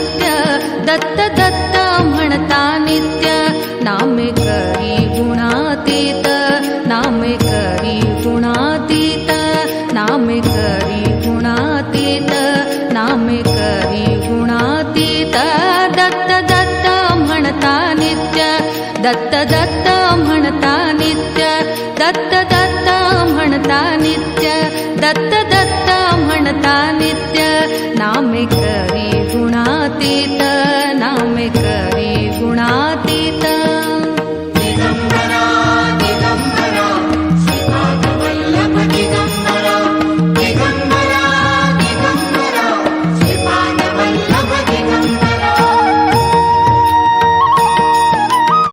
नित्य दत्त दत्त म्हणता नित्य. नामे करी गुणातीत नामे करी गुणातीत. नामे करी गुणातीत नामे करी गुणातीत. दत्त दत्त म्हणता नित्य. दत्त दत्त म्हणता नित्य. दत्त दत्त म्हणता नित्य. दत्त दत्त म्हणता नित्य. नाम नामे करी